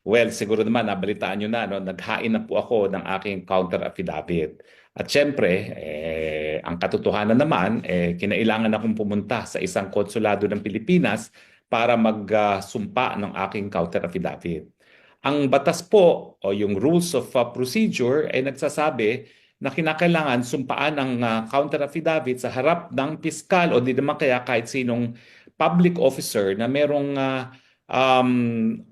Well, siguro naman nabalitaan nyo na, no? naghain na po ako ng aking counter affidavit. At syempre, eh, ang katotohanan naman, eh, kinailangan akong pumunta sa isang konsulado ng Pilipinas para magsumpa ng aking counter affidavit. Ang batas po o yung rules of uh, procedure ay nagsasabi na kinakailangan sumpaan ang uh, counter affidavit sa harap ng piskal o di naman kaya kahit sinong public officer na merong uh, um,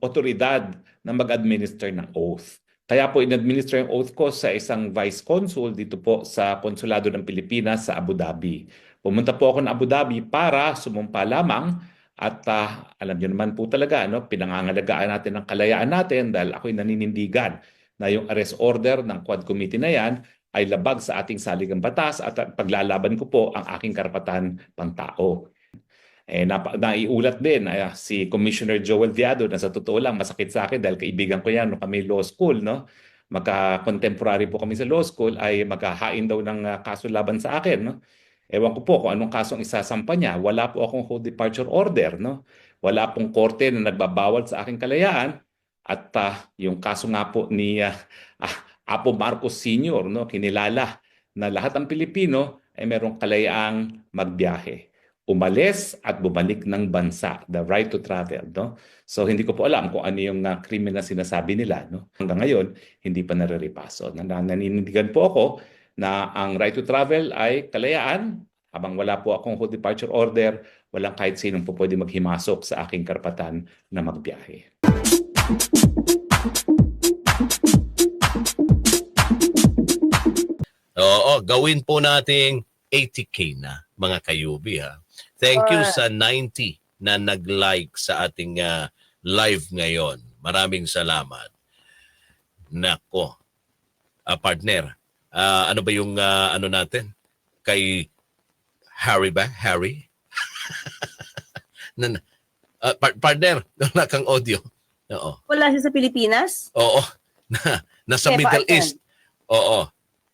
otoridad na mag-administer ng oath. Kaya po in-administer yung oath ko sa isang vice consul dito po sa Konsulado ng Pilipinas sa Abu Dhabi. Pumunta po ako ng Abu Dhabi para sumumpa lamang at ah, alam niyo naman po talaga, no, pinangangalagaan natin ang kalayaan natin dahil ako'y naninindigan na yung arrest order ng Quad Committee na yan ay labag sa ating saligang batas at paglalaban ko po ang aking karapatan pang tao. Eh, napa, naiulat din ah, si Commissioner Joel Viado na sa totoo lang masakit sa akin dahil kaibigan ko yan no kami law school no magka-contemporary po kami sa law school ay maghahain daw ng ah, kaso laban sa akin no Ewan ko po kung anong kasong isasampa niya. Wala po akong hold departure order, no? Wala pong korte na nagbabawal sa aking kalayaan. At ah, yung kaso nga po ni ah, ah, Apo Marcos Sr., no? kinilala na lahat ng Pilipino ay merong kalayaang magbiyahe. Umalis at bumalik ng bansa, the right to travel. No? So hindi ko po alam kung ano yung uh, krimen na sinasabi nila. No? Hanggang ngayon, hindi pa nariripaso. Nan- Naninindigan po ako na ang right to travel ay kalayaan habang wala po akong hold departure order, walang kahit sinong po pwede maghimasok sa aking karapatan na magbiyahe. Oo, gawin po nating 80k na mga kayubi ha. Thank you sa 90 na nag-like sa ating ah, live ngayon. Maraming salamat. Nako. Ah, partner, ah, ano ba yung ah, ano natin? Kay Harry ba? Harry? Nan, ah, par- partner, wala kang audio. Oo. Wala siya sa Pilipinas? Oo. Na, nasa Kaya Middle? East. Oo.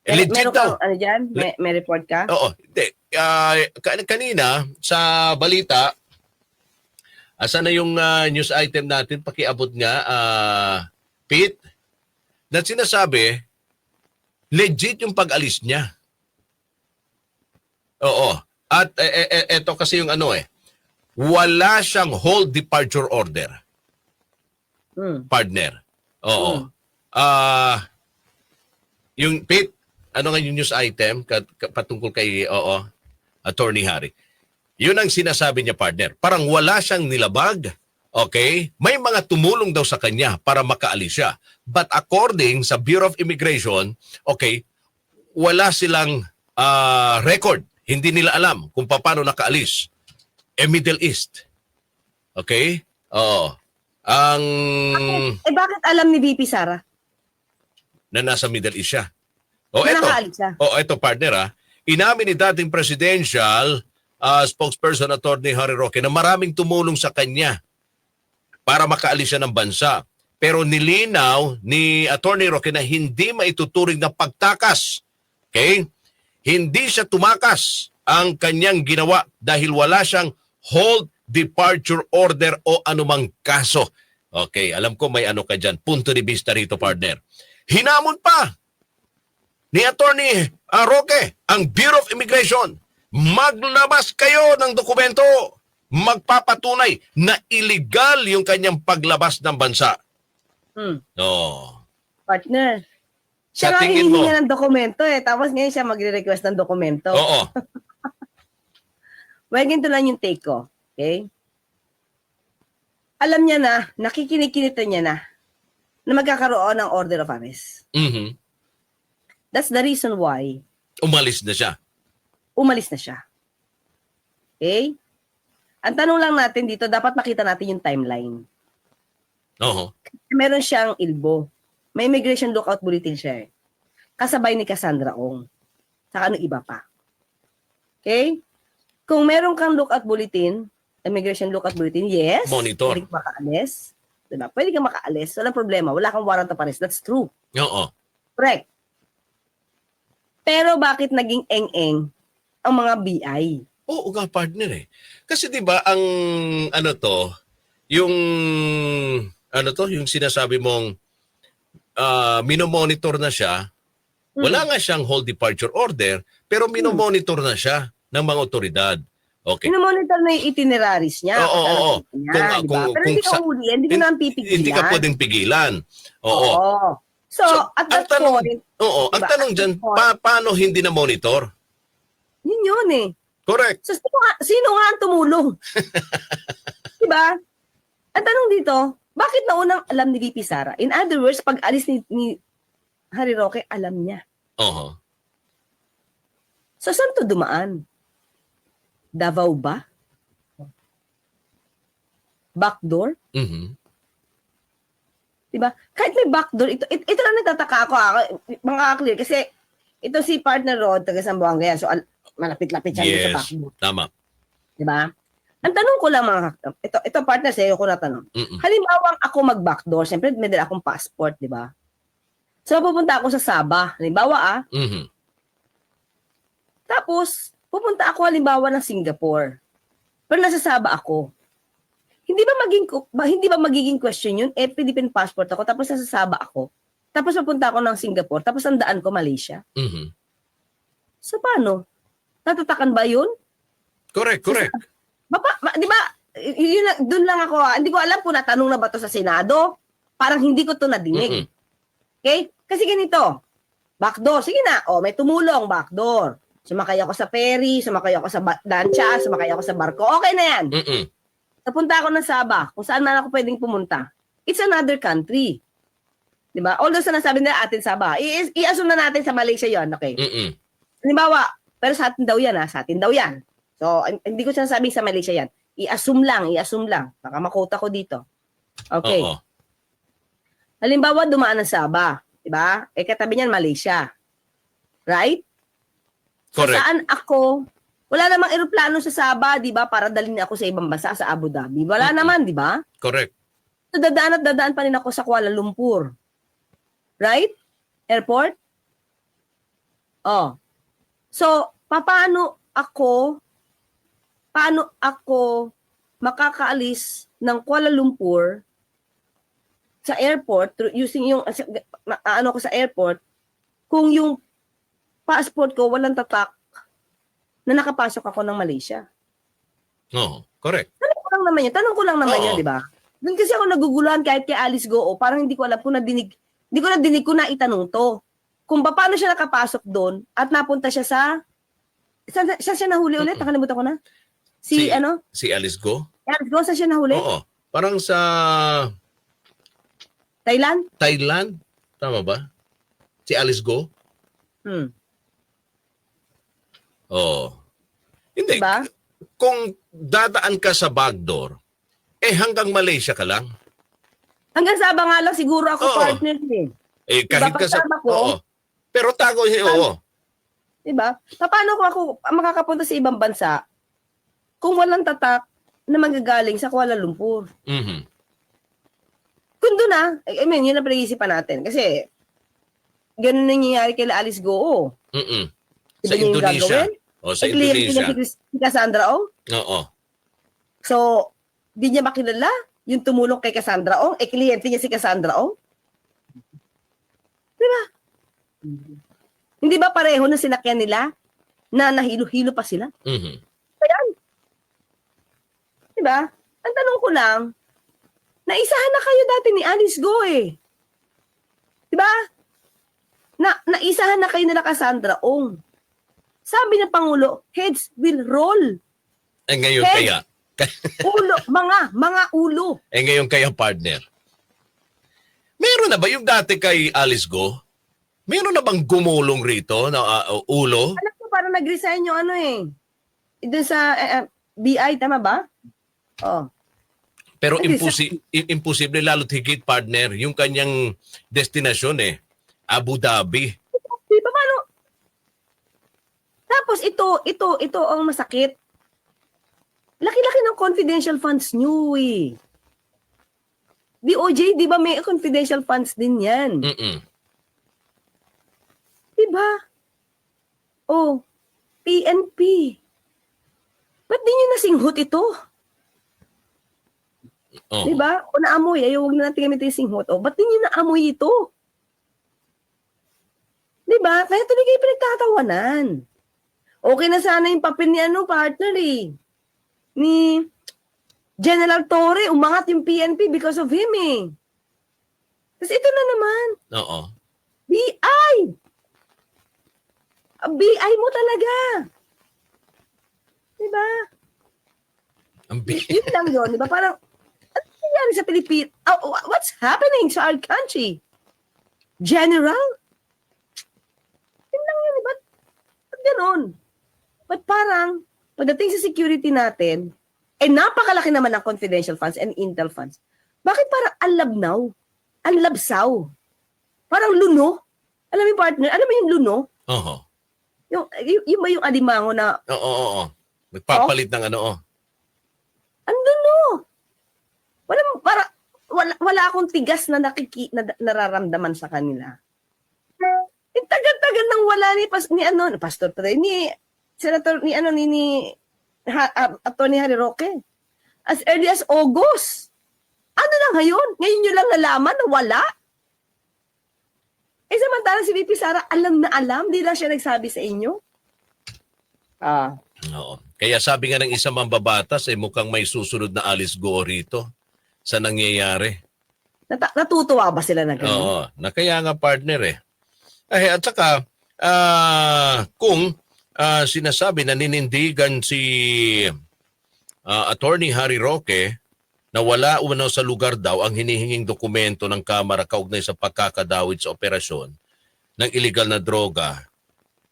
Eh, legit meron daw. kang, ano dyan? May, may report ka? Oo. Hindi. Ka- kanina, sa balita, asa na yung ah, news item natin? Pakiabot nga, ah, Pete, na sinasabi, legit yung pag-alis niya. Oo. At eh, eh, eh, eto kasi yung ano eh, wala siyang hold departure order, Hmm. partner. Oo. Mm. Ah, yung Pete, ano nga yung news item kat, kat- patungkol kay oo, Attorney Harry? Yun ang sinasabi niya partner. Parang wala siyang nilabag. Okay? May mga tumulong daw sa kanya para makaalis siya. But according sa Bureau of Immigration, okay, wala silang ah, record. Hindi nila alam kung paano nakaalis. Eh, Middle East. Okay? Oo. Ang Eh bakit alam ni VP Sara na nasa Middle East siya. O na eto, o eto partner ah, inamin ni dating presidential ah, spokesperson attorney Harry Roque na maraming tumulong sa kanya para makaalis siya ng bansa. Pero nilinaw ni attorney Roque na hindi maituturing na pagtakas. Okay? Hindi siya tumakas ang kanyang ginawa dahil wala siyang hold departure order o anumang kaso. Okay, alam ko may ano ka dyan. Punto de vista rito, partner. Hinamon pa ni Attorney ah, Roque ang Bureau of Immigration. Maglabas kayo ng dokumento. Magpapatunay na illegal yung kanyang paglabas ng bansa. Hmm. No. Partner. Siya nga tingin mo, hihingi ng dokumento eh. Tapos ngayon siya magre-request ng dokumento. oo, Well, ganito lang yung take ko. Okay? Alam niya na, nakikinikinita niya na, na magkakaroon ng order of arrest. mhm, That's the reason why umalis na siya. umalis na siya. Okay? Ang tanong lang natin dito, dapat makita natin yung timeline. Oo. Meron siyang ilbo. May immigration lookout bulletin siya eh. Kasabay ni Cassandra Ong. Saka ano iba pa. Okay? Kung meron kang lookout bulletin, immigration lookout bulletin, yes. Monitor. Pwede kang makaalis. Diba? Pwede kang makaalis. Walang problema. Wala kang warrant of arrest. That's true. Oo. Correct. Pero bakit naging eng-eng ang mga BI? Oo nga, partner eh. Kasi 'di ba ang ano to, yung ano to, yung sinasabi mong ah, minomonitor na siya, wala nga siyang whole departure order, pero minomonitor na siya ng mga otoridad. Okay. Minomonitor na yung itineraries niya. Oo, oo, oo. Niya, Kung- di ba? kung- Pero kung hindi ko sa- huli, hindi ko naman pipigilan. Hindi ka pwedeng pigilan. Oo. So, So, at ang that tanong- point, Oo. Ang Diba? tanong dyan, pa- paano hindi na monitor? yun yun eh. Correct. So, sino sino nga ang tumulong? diba? Ang tanong dito, bakit naunang alam ni VP Sara? In other words, pag alis ni, ni Harry Roque, alam niya. Oo. So, saan to dumaan? Davao ba? Backdoor? Mhm. Diba? Kahit may backdoor, ito, ito, ito lang nagtataka ako, ako mga clear kasi ito si partner Rod, taga Sambuanga yan. So, al- malapit-lapit siya dito sa Yes. backdoor. Tama. Diba? Ang tanong ko lang mga, ito, ito partner sa'yo ko na tanong. Mm-mm. Halimbawa ako mag-backdoor, siyempre may dala akong passport, di ba? So, pupunta ako sa Sabah. Halimbawa ah, Mhm. Tapos, pupunta ako halimbawa ng Singapore. Pero nasa Sabah ako. Hindi ba maging ba, hindi ba magiging question yun? Eh, Philippine passport ako, tapos nasa Sabah ako. Tapos pupunta ako ng Singapore, tapos ang daan ko Malaysia. Mhm. So, paano? Natatakan ba yun? Correct, correct. Baba, ma- di ba, yun, na- dun lang ako, ah, hindi ko alam kung natanong na ba to sa Senado. Parang hindi ko to nadinig. Mhm. Okay? Kasi ganito, backdoor, sige na, oh, may tumulong, backdoor. Sumakay ako sa ferry, sumakay ako sa ba- lancha, sumakay ako sa barko, okay na yan. Mhm. Napunta ako ng Sabah, kung saan man ako pwedeng pumunta. It's another country. Di ba? Although sa nasabi nila atin Sabah, i-assume na natin sa Malaysia yon okay? Mhm. Halimbawa, pero sa atin daw yan ha, sa atin daw yan. So, hin- hindi ko sinasabing sa Malaysia yan. I-assume lang, i-assume lang. Baka makota ko dito. Okay. Oo. Halimbawa, dumaan ng Sabah. Di ba? Eh, katabi niyan, Malaysia. Right? So, Correct. saan ako? Wala namang eroplano sa Sabah, di ba? Para dalhin ako sa ibang bansa, sa Abu Dhabi. Wala Mm-mm. naman, di ba? Correct. So, dadaan at dadaan pa rin ako sa Kuala Lumpur. Right? Airport? Oh. So, paano ako, paano ako makakaalis ng Kuala Lumpur sa airport through using yung ano ko sa airport kung yung passport ko walang tatak na nakapasok ako ng Malaysia. Oo. Correct. Tanong ko lang naman yun. Tanong ko lang naman Oo. yun, di ba? Doon kasi ako naguguluhan kahit kay Alice Goo. Parang hindi ko alam kung nadinig, hindi ko nadinig ko na itanong to. Kung paano siya nakapasok doon at napunta siya sa, saan, saan siya nahuli ulit? Nakalimutan ko na. Si, Si- ano? Si Alice Go? Alice Goo, saan siya nahuli? Oo. Parang sa Thailand? Thailand. Tama ba? Si Alice Go? Hmm. Oo. Hindi. Diba? Kung dadaan ka sa backdoor, eh hanggang Malaysia ka lang. Hanggang Sabah nga lang siguro ako Oo. partner eh. Eh kahit ka sa... ko? Oo. Pero tago, eh, oo. Di ba? Paano ko ako makakapunta sa ibang bansa kung walang tatak na manggagaling sa Kuala Lumpur? Mhm. Kung doon na, I mean, yun ang pinag-iisipan natin. Kasi, ganun nangyayari kay Alice Goo. Mhm. Di Sa Indonesia. gagawin? O sa Eh, kliyente niya Indonesia. si Cassandra Ong. Oo. So, di niya makilala yung tumulong kay Cassandra Ong. Eh, kliyente niya si Cassandra Ong. Di ba? Hindi ba pareho na sinakyan nila na nahilo-hilo pa sila? Mhm. Di ba? Ang tanong ko lang, naisahan na kayo dati ni Alice Go eh. Di ba? Na, naisahan na kayo nila Cassandra Ong. Sabi ng Pangulo, heads will roll. Eh ngayon Hey! kaya, Ulo, mga, mga ulo. eh ngayon kaya partner. Meron na ba yung dati kay Alice Go? Meron na bang gumulong rito na ah, uh, ulo? Alam ko, parang nag-resign yung ano eh. Doon sa eh, eh, BI, tama ba? Oh. Pero imposi- imposible lalo't higit partner yung kanyang destinasyon eh. Abu Dhabi. Di? Tapos ito, ito, ito ang masakit. Laki-laki ng confidential funds nyo eh. DOJ, di ba may confidential funds din yan? Mm-mm. Di ba? Oh, PNP. Ba't di nyo nasinghot ito? Oh. Di ba? Kung naamoy, ay huwag na natin gamitin yung singhot. O, ba't ninyo naamoy ito? Di ba? Kaya tuloy kayo pinagtatawanan. Okay na sana yung papel ni ano, partner eh. Ni General Torre, umangat yung PNP because of him eh. Tapos ito na naman, Oo. BI! Ah, BI mo talaga. Di ba? Ang bi- yun lang yun, di ba? Parang, ano nangyari sa Pilipinas? what's happening sa our country? General? Yun lang yun, di ba? Ba't ganun? Ba't parang, pagdating sa security natin, eh napakalaki naman ng confidential funds and intel funds. Bakit parang alabnaw? Anlabsaw? Parang luno? Alam mo yung partner? Alam mo yung luno? Oo. Yung, yung, yung ba yung alimango na Oo, oo, oo. Nagpapalit ng ano, oh. Andun no. Wala para wala, wala akong tigas na nakiki na, nararamdaman sa kanila. Eh, tagal-tagal nang wala ni pas, ni ano, pastor pa rin, ni senator ni ano ni ni ha, uh, Attorney Harry Roque. As early as August. Ano na ngayon? Ngayon nyo lang nalaman na wala? Eh, samantalang si VP Sara, alam na alam, di lang siya nagsabi sa inyo. Ah. Oo. Kaya sabi nga ng isang mambabatas, eh, mukhang may susunod na Alice Go rito sa nangyayari. Nata- natutuwa ba sila na gano'n? Oo. Na kaya nga partner eh. Eh, at saka, ah, kung ah, sinasabi na ninindigan si ah, Attorney Harry Roque na wala umano sa lugar daw ang hinihinging dokumento ng Kamara kaugnay sa pagkakadawit sa operasyon ng illegal na droga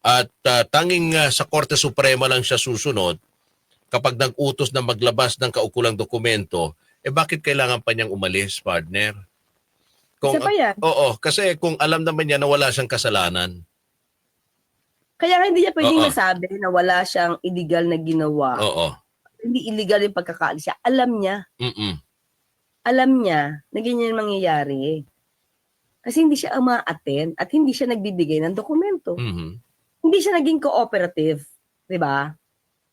at ah, tanging ah, sa Korte Suprema lang siya susunod kapag nag-utos na maglabas ng kaukulang dokumento, eh bakit kailangan pa niyang umalis, partner? Isa pa yan. Oo, kasi kung alam naman niya na wala siyang kasalanan. Kaya hindi niya pwedeng Oo. masabi na wala siyang illegal na ginawa. Oo. Hindi illegal yung pagkakaalis siya. Alam niya. Mm-mm. Alam niya na ganyan yung mangyayari. Kasi hindi siya uma-attend at hindi siya nagbibigay ng dokumento. Mhm. Hindi siya naging cooperative. Di ba?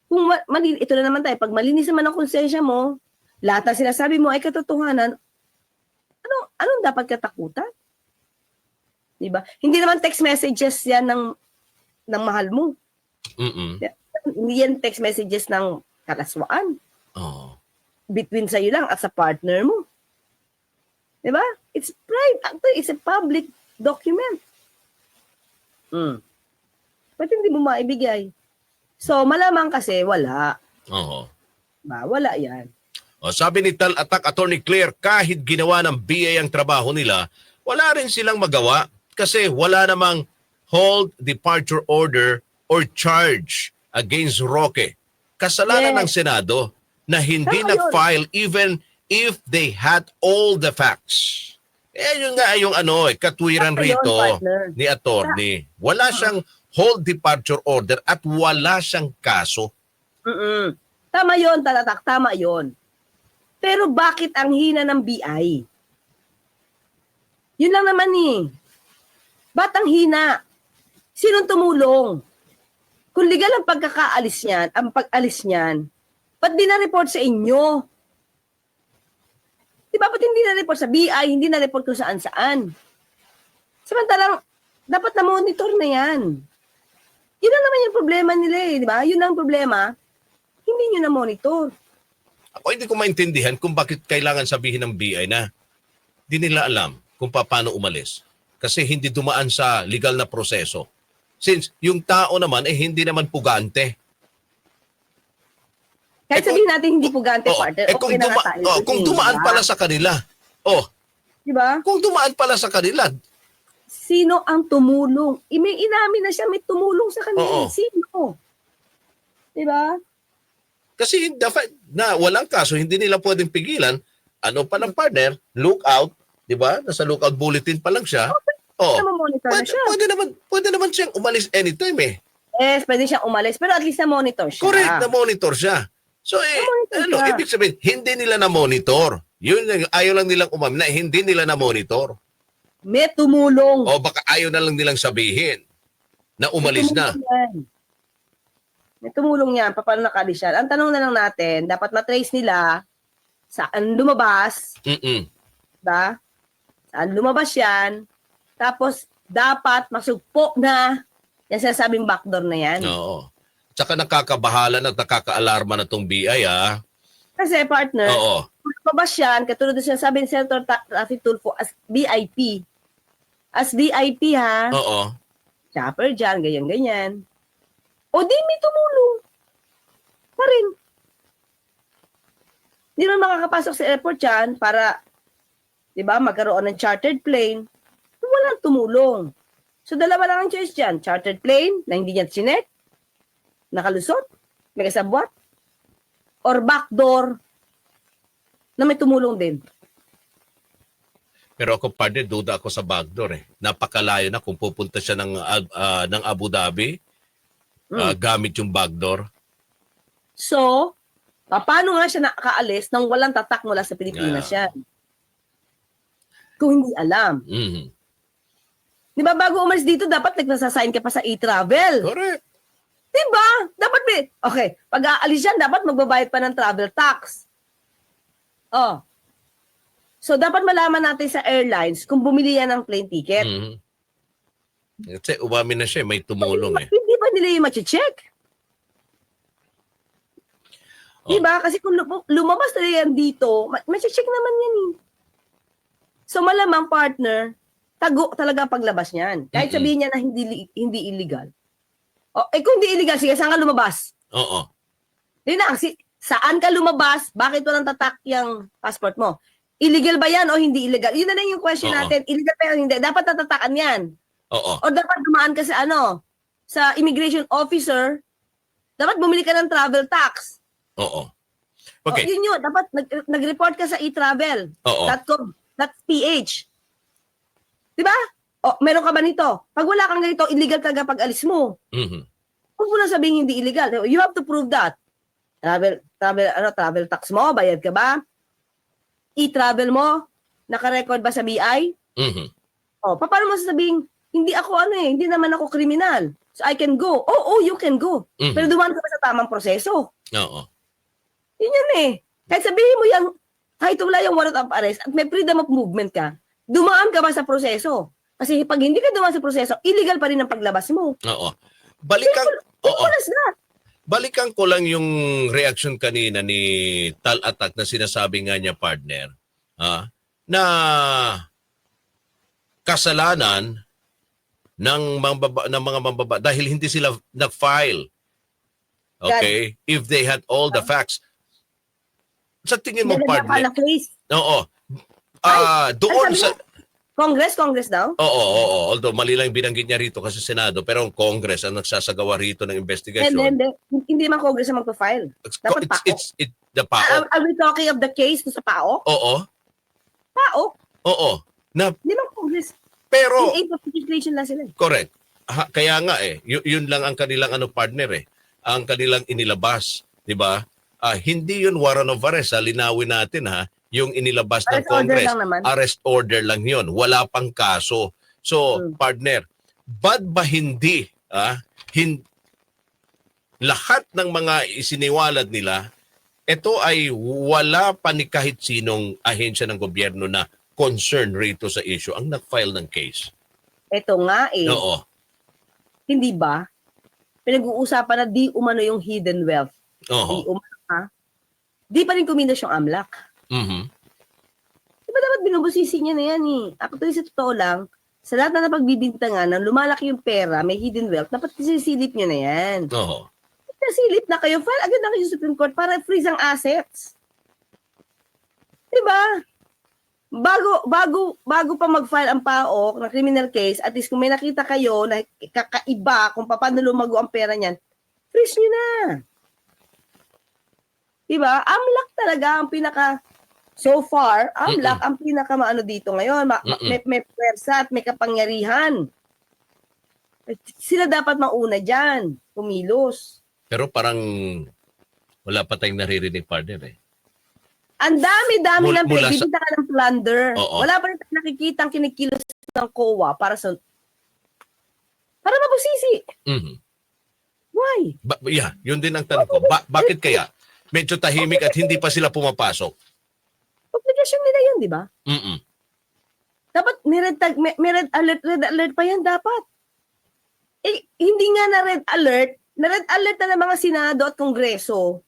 Kung ma- mali- ito na naman tayo, pag malinis naman ang konsensya mo, lahat ng sinasabi mo ay katotohanan, ano, anong dapat katakutan? Di ba? Hindi naman text messages yan ng, ng mahal mo. Mm-mm. Hindi yan text messages ng kalaswaan. Oo. between sa'yo lang at sa partner mo. Di ba? It's private. Actually, it's a public document. Mm. Ba't hindi mo maibigay? So, malamang kasi wala. Oo. Ba, wala yan. O, sabi ni Tal Attack Attorney Claire, kahit ginawa ng BA ang trabaho nila, wala rin silang magawa kasi wala namang hold departure order or charge against Roque. Kasalanan Yes. ng Senado na hindi yun. nag-file even if they had all the facts. Eh, yun nga yung ano, eh, katwiran yun, rito partner. ni attorney. Wala siyang hold departure order at wala siyang kaso. Mm-mm. Tama yon talatak. Tama yon Pero bakit ang hina ng BI? Yun lang naman eh. Ba't ang hina? Sinong tumulong? Kung legal ang pagkakaalis niyan, ang pag-alis niyan, ba't di na-report sa inyo? Di ba, ba't hindi na-report sa BI, hindi na-report kung saan-saan? Samantalang, dapat na-monitor na yan. Yun lang naman yung problema nila eh, di ba? Yun lang ang problema. Hindi nyo na-monitor. Ako hindi ko maintindihan kung bakit kailangan sabihin ng BI na di nila alam kung paano umalis. Kasi hindi dumaan sa legal na proseso. Since yung tao naman eh hindi naman pugante. Kahit Eh, sabihin natin hindi pugante, Oh, partner, eh kung, okay na duma- nga tayo. oh, kung dumaan pala sa kanila. Oh, Di ba? kung dumaan pala sa kanila. Sino ang tumulong? I, may inamin na siya, may tumulong sa kanya. Oo. Sino? Di ba? Kasi the fact na walang kaso, hindi nila pwedeng pigilan. Ano pa ng partner? Lookout, di ba? Nasa lookout bulletin pa lang siya. Oh, Na monitor na pwede, siya. pwede naman, pwede naman siyang umalis anytime eh. Yes, pwede siyang umalis. Pero at least na-monitor siya. Correct, na-monitor siya. So, eh, Na-monitor ano, siya. ibig sabihin, hindi nila na-monitor. Yun, ayaw lang nilang umamin na hindi nila na-monitor. May tumulong. O baka ayaw na lang nilang sabihin na umalis na. yan. May tumulong yan. Pa- Paano nakalis siya? Ang tanong na lang natin, dapat matrace nila saan lumabas, Mm-mm. ba? Saan lumabas yan. Tapos, dapat masugpo na yung sinasabing backdoor na yan. Oo. Tsaka nakakabahala at nakakaalarma na tong BI, ah. Kasi, partner, Oo. kung lumabas yan, katulad ng sinasabi ni Senator Rafi Tulfo as VIP. As VIP, ha? Oo. Chopper dyan, ganyan-ganyan. O di may tumulong. Pa rin. Hindi naman makakapasok sa airport yan para, di ba, magkaroon ng chartered plane. Walang tumulong. So, dalawa lang ang choice dyan. Chartered plane, na hindi niya chinek, nakalusot, may kasabwat, or backdoor, na may tumulong din. Pero ako, partner, duda ako sa backdoor eh. Napakalayo na kung pupunta siya ng, ah, ng Abu Dhabi ah, gamit yung backdoor. So, pa- paano nga siya nakaalis nang walang tatak mula sa Pilipinas yan? Kung hindi alam. Mhm. Di ba bago umalis dito, dapat nagsasign ka pa sa e-travel. Correct. Di ba? Dapat may... Okay, pag aalis yan, dapat magbabayad pa ng travel tax. Oh. So, dapat malaman natin sa airlines kung bumili yan ng plane ticket. Mhm. Kasi umamin na siya, may tumulong eh. Hindi pa nila yung check Oh. Di ba? Kasi kung lum- lumabas na yan dito, ma- check naman yan eh. So malamang partner, tago talaga ang paglabas niyan. Kahit sabihin niya na hindi hindi illegal. O, eh kung hindi illegal, sige, saan ka lumabas? Oo. Yun na, si, saan ka lumabas? Bakit walang tatak yung passport mo? Illegal ba yan o hindi illegal? Yun na lang yung question Oo. natin. Illegal ba yan o hindi? Dapat natatakan yan. Oo. O dapat dumaan ka sa ano, sa immigration officer, dapat bumili ka ng travel tax. Oo. Okay. Okay. yun yun, dapat nag, nag-report ka sa Oo. e-travel.com.ph. Di ba? O, meron ka ba nito? Pag wala kang ganito, illegal talaga pag alis mo. Mhm. Huwag mo na sabihin hindi illegal. You have to prove that. Travel, travel, ano, travel tax mo, bayad ka ba? E-travel mo, naka-record ba sa BI? Mhm. O, pa- paano mo sasabihin, hindi ako ano eh, hindi naman ako kriminal. So I can go. Oh, oh, you can go. Mhm. Pero dumaan ka ba sa tamang proseso? Oo. Yun yan eh. Kahit sabihin mo yung, kahit wala yung warrant of arrest at may freedom of movement ka, dumaan ka ba sa proseso? Kasi pag hindi ka dumaan sa proseso, illegal pa rin ang paglabas mo. Oo. Balikan Oo. Simple as that. Balikan ko lang yung reaction kanina ni Tal Attack na sinasabi nga niya partner ha, na kasalanan ng mga baba, ng mga mambaba dahil hindi sila nag-file. Okay? If they had all the facts. Sa tingin mo partner? Oo. Ah, doon Ano sa? Congress, Congress daw? Oo, oo, oo. Although mali lang binanggit niya rito kasi Senado, pero ang Congress ang nagsasagawa rito ng Hindi, investigation. hindi. Hindi man Congress ang magpa-file. Dapat it's, PAO. it's, it, the Are, PAO. are we talking of the case sa PAO? Oo, PAO? oo. Na, Hindi man Congress. pero, In aid of legislation lang sila. eh. correct. Ha, kaya nga eh, y- yun lang ang kanilang ano partner eh. Ang kanilang inilabas, di ba? Ah, hindi yun warrant of arrest. Ha? Linawin natin ha. Yung inilabas ng Arrest order Congress. lang naman. Arrest order lang yun. Wala pang kaso. So, Hmm. partner, bad ba hindi? Ah, hin- lahat ng mga isiniwalad nila, ito ay wala pa ni kahit sinong ahensya ng gobyerno na concern rito sa issue ang nag-file ng case. Ito nga eh. Oo. Hindi ba? Pinag-uusapan na di umano yung hidden wealth. Di Oo. umano ha? Di pa rin kumilos yung AMLAC. Mhm. Di ba dapat binubusisi niya na yan eh? Actually, sa totoo lang, sa lahat na napagbibintangan, nang lumalaki yung pera, may hidden wealth, dapat sisilip niyo na yan. Oo. Nasilip na kayo, file agad na kayo sa Supreme Court para freeze ang assets. Di ba? Bago, bago, bago pa mag-file ang PAOK ng criminal case, at least kung may nakita kayo na kakaiba kung paano lumago ang pera niyan, freeze nyo na. Diba? AMLAC talaga ang pinaka, so far, AMLAC ang pinaka maano dito ngayon. Ma- may, may pwersa at may kapangyarihan. Sila dapat mauna dyan, kumilos. Pero parang wala pa tayong naririnig partner eh. Ang dami-dami lang sa- pinagbibinta ka ng plunder. Oo. Wala pa rin tayong nakikita ang kinikilos ng COA para sa para mabusisi. Mhm. Why? Ba- yeah, yun din ang tanong ko. Ba- bakit kaya? Medyo tahimik at hindi pa sila pumapasok. Obligasyon nila yun, di ba? Mm-mm. Dapat may red, tag, may, may red alert, red alert pa yan dapat. Eh, hindi nga na red alert, na red alert na ng mga Senado at Kongreso,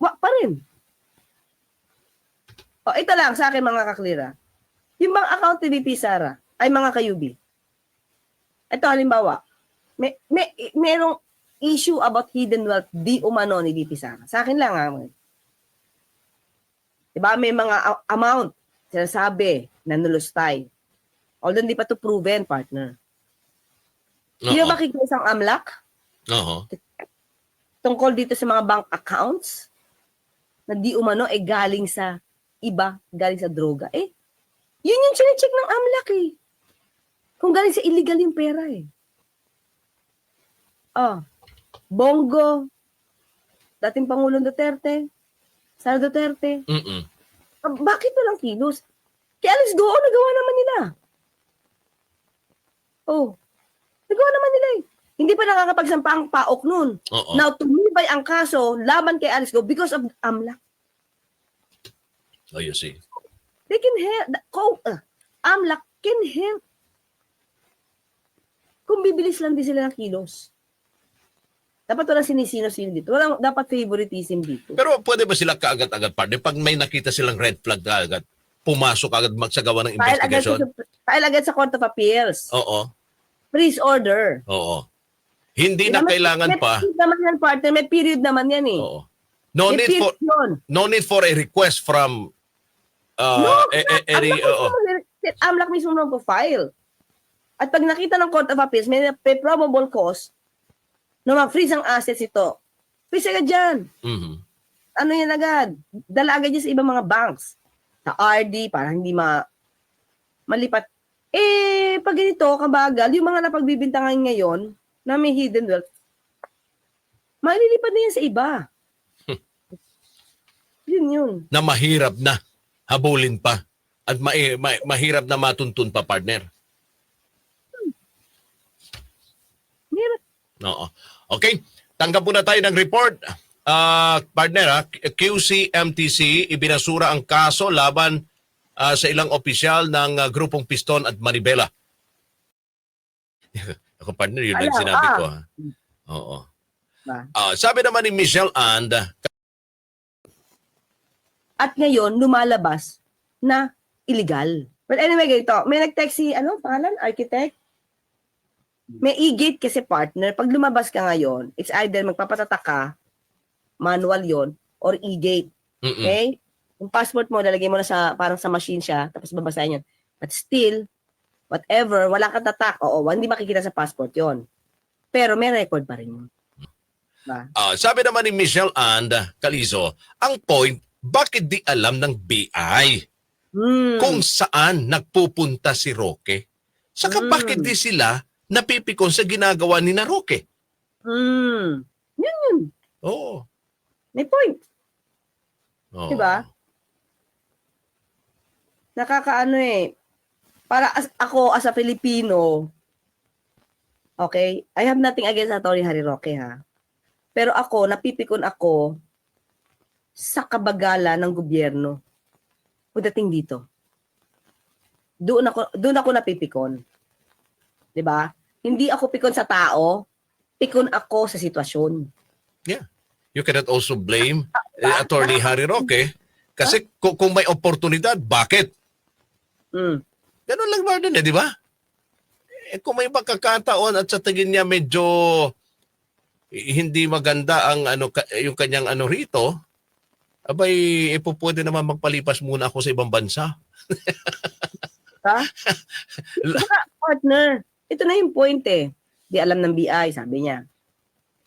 wa pa rin. O, ito lang sa akin mga kaklira. Yung mga account ni VP Sara, ay mga kayubi. Ito halimbawa, may, may, merong issue about hidden wealth di umano ni VP Sara. Sa akin lang ha. Diba may mga amount sinasabi na nulustay. Although hindi pa to proven, partner. Hindi ba makikita isang AMLAC Oo. tungkol dito sa mga bank accounts na di umano eh galing sa iba, galing sa droga. Eh, yun yung chinecheck ng AMLAC eh. Kung galing sa illegal yung pera eh. Oh, Bongo, dating Pangulong Duterte, Sara Duterte, Mm-mm. Ah, bakit walang kilos? Kaya Alex Goo, nagawa naman nila. Oh, nagawa naman nila eh. Hindi pa nakakapagsampa ang paok nun. Oo. Now, tumibay ang kaso laban kay Alice Go because of AMLAC. Oh, you see. They can help. the- Kung, uh, AMLAC can help. Kung bibilis lang din sila ng kilos. Dapat walang sinisino-sino dito. Walang dapat favoritism dito. Pero pwede ba sila kaagad-agad, partner? Pag may nakita silang red flag kaagad, pumasok agad magsagawa ng File agad, sa, investigation? file agad sa Court of Appeals. Oo. Freeze order. Oo. Hindi na Naman- kailangan may pa. period naman yan, partner. May period naman yan eh. Oo. No May need for yun. no need for a request from uh, No, eh, eh, any AMLAC oo. mismo, AMLAC mismo po file. At pag nakita ng Court of Appeals, may, may probable cause na ma-freeze ang assets ito. Freeze agad dyan. Mhm. Ano yan agad? Dala agad yan sa ibang mga banks. Sa RD, para hindi ma malipat. Eh, pag ganito, kabagal, yung mga napagbibintangan ngayon na may hidden wealth, malilipad na yan sa iba. yun yun. na mahirap na habulin pa at ma- ma- mahirap na matuntun pa, partner. Mahirap. Oo. Okay, tanggap muna tayo ng report. Ah, partner, ha? QCMTC ibinasura ang kaso laban ah, sa ilang opisyal ng ah, grupong Piston at Manibela. Ako partner, yun lang sinabi ah. ko. Ha? Oo. Ah, sabi naman ni Michelle And, At ngayon, lumalabas na illegal. But anyway, ganito. May nag-text si, ano, pangalan? Architect? May e-gate kasi partner. Pag lumabas ka ngayon, it's either magpapatatak ka, manual yon or e-gate. mm-mm. Okay? Yung passport mo, lalagay mo na sa, parang sa machine siya, tapos babasahin yun. But still, whatever, wala kang tatak, oo, hindi makikita sa passport yon Pero may record pa rin yun. Diba? Ah, sabi naman ni Michelle And Calizo, ang point, bakit di alam ng BI Hmm. kung saan nagpupunta si Roque? Saka Mm. bakit di sila napipikon sa ginagawa ni na Roque? Hmm. Yun yun. Oo. May point. Oo. Diba? nakakaano eh. Para as, ako as a Filipino, okay, I have nothing against Atty. Harry Roque ha. Pero ako, napipikon ako sa kabagala ng gobyerno pagdating dito. Doon ako, doon ako napipikon. 'Di ba? Hindi ako pikon sa tao, pikon ako sa sitwasyon. You cannot also blame eh, Attorney Harry Roque kasi kung, kung may oportunidad, bakit? Mm. Ganun lang ba din eh, di ba? Eh, kung may pagkakataon at sa tingin niya medyo eh, hindi maganda ang ano ka- yung kanyang ano rito, abay eh, po pwede naman magpalipas muna ako sa ibang bansa. Ha? Saka, partner, ito na yung point eh. Di alam ng BI, sabi niya.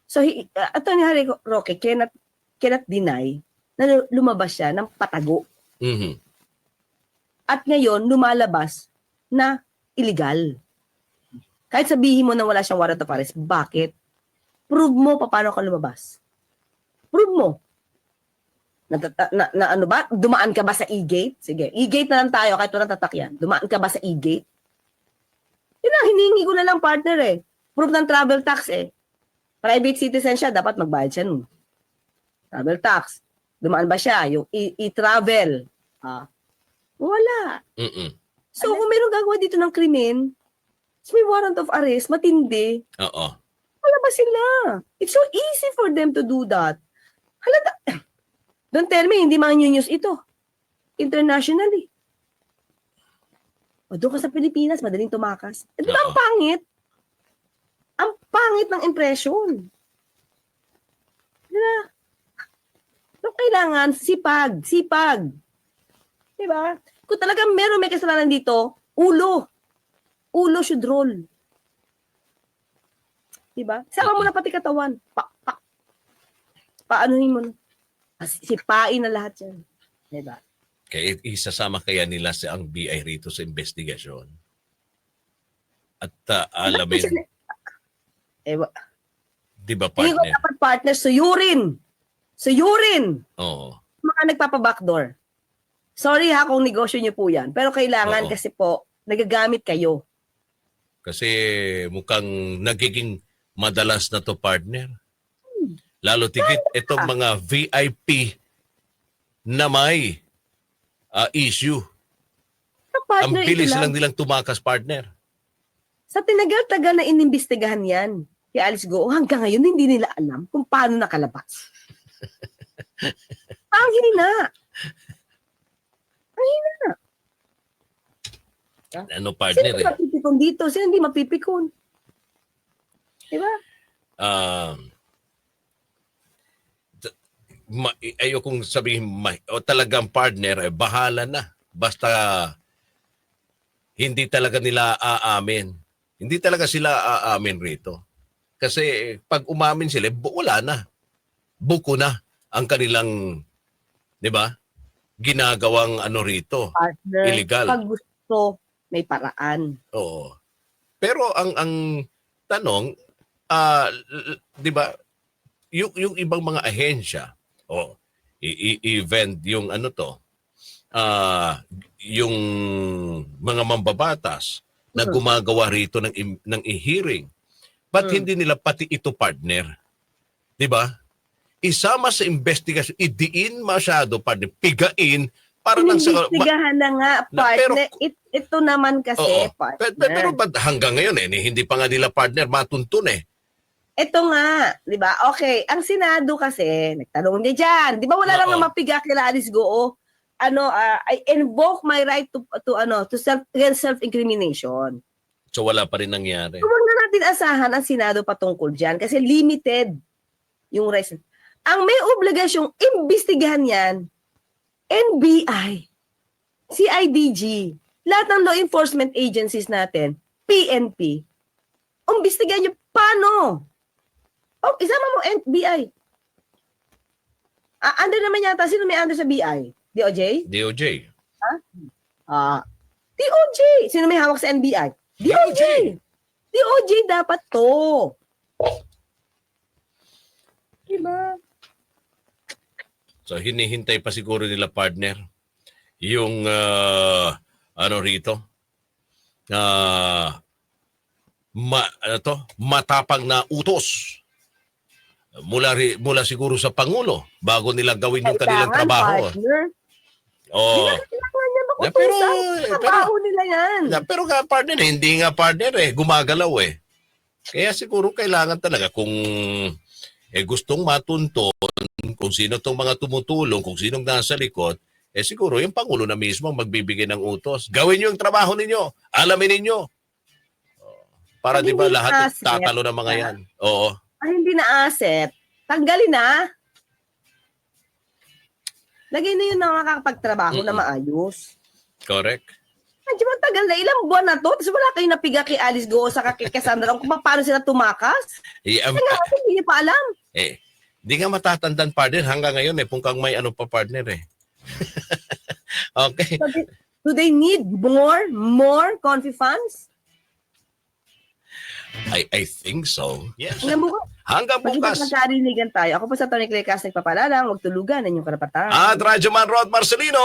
So, he, uh, Atty. Harry Roque cannot, cannot deny na lu- lumabas siya ng patago. Mhm. At ngayon, lumalabas na illegal. Kahit sabihin mo na wala siyang warrant of arrest, bakit? Prove mo pa paano ka lumabas. Prove mo. Na, na, na, ano ba? Dumaan ka ba sa e-gate? Sige, e-gate na lang tayo kahit walang tatak yan. Dumaan ka ba sa e-gate? Yun lang, hinihingi ko na lang partner eh. Proof ng travel tax eh. Private citizen siya, dapat magbayad siya nun. Travel tax. Dumaan ba siya? Yung e-travel. Ah, wala. Mm-mm. So, kung meron gagawa dito ng krimen, may warrant of arrest, matindi, Oo. wala ba sila? It's so easy for them to do that. Halata. Don't tell me, hindi mga new news ito. Internationally. O doon ka sa Pilipinas, madaling tumakas. Eh, di ba ang pangit? Ang pangit ng impression. Di ba? So, kailangan sipag, sipag. Di ba? Kung talagang meron may kasalanan dito, ulo. Ulo should roll. Di ba? Sama mo na pati katawan. Pak, pak. Paanohin mo na. Sipain na lahat yan. Di ba? Kaya isasama kaya nila si ang BI rito sa investigasyon. At uh, alamin, Eh, wa- di ba Hindi ko partner? dapat partner sa urine. Sa urine. Oo. Mga nagpapa-backdoor. Sorry ha kung negosyo niyo po yan. Pero kailangan Oo. kasi po, nagagamit kayo. Kasi mukhang nagiging madalas na to partner. Lalo tigit itong mga VIP na may ah, issue. Sa Ang partner, bilis ito lang. lang nilang tumakas partner. Sa tinagal-tagal na inimbestigahan yan, kay Alice Go, hanggang ngayon hindi nila alam kung paano nakalabas. Ang hina. Ano Sino partner eh? mapipikon dito? Sino hindi mapipikon? Diba? um, ma, ayokong sabihin ma, o talagang partner eh, bahala na basta hindi talaga nila aamin hindi talaga sila aamin rito kasi pag umamin sila wala na buko na ang kanilang 'di ba ginagawang ano rito Partner. illegal Pag gusto, may paraan. Oo. Pero ang ang tanong, l- 'di ba, yung yung ibang mga ahensya, o i- i- event yung ano to, ah, yung mga mambabatas na Mhm. gumagawa rito ng ng i-hearing. Ba't Mhm. hindi nila pati ito partner? 'Di ba? Isama sa investigasyon, idiin masyado partner, pigain para lang sa Inimbestigahan na nga, Na- pero- partner. It- ito naman kasi, Oo. partner. pero, pero ba't hanggang ngayon eh, hindi pa nga nila partner matuntun eh. Ito nga, di ba? Okay, ang Senado kasi, nagtanong niya dyan. Di ba wala lang Oo. na mapiga kila Alice Goo? Ano, ah, I invoke my right to, to ano, to self, against self-incrimination. So wala pa rin nangyari. So, huwag na natin asahan ang Senado patungkol dyan kasi limited yung rights. Ang may obligasyong imbestigahan yan, NBI, CIDG, lahat ng law enforcement agencies natin, PNP, imbestigahan nyo paano? Oh, isama mo NBI. Ah, under naman yata, sino may under sa BI? DOJ? DOJ. Ah, DOJ. Sino may hawak sa NBI? DOJ. DOJ dapat to. Diba? So hinihintay pa siguro nila partner yung ah, ano rito ah ma, ano to, matapang na utos mula mula siguro sa pangulo bago nila gawin yung kanilang trabaho. partner. Oh. Na, pero pero Trabaho nila yan. na, pero nga partner eh, hindi nga partner eh gumagalaw eh. Kaya siguro kailangan talaga kung eh gustong matunton kung sino tong mga tumutulong, kung sinong nasa likod, eh siguro yung Pangulo na mismo ang magbibigay ng utos. Gawin niyo yung trabaho ninyo. Alamin ninyo. Oh, Para di ba lahat tatalo ng mga yan. Oo. Ah, hindi na asset. Tanggalin na. Lagay na yun na makakapagtrabaho na Mm-mm. maayos. Correct. Medyo matagal na. Ilang buwan na to. Tapos wala kayong napiga kay Alice Go sa kay Cassandra kung paano sila tumakas. Eh, um, Kaya nga, hindi niyo pa alam. eh, di nga matatandaan partner hanggang ngayon eh kung kang may ano pa partner eh. okay. So, do they need more, more confi funds? I I think so. Yes. Hanggang bukas. Hanggang bukas. magkarinigan tayo. Ako po sa Tony Clay Cast nagpapalalang, huwag tulugan ang inyong karapatan. At Radyo Man Rod Marcelino.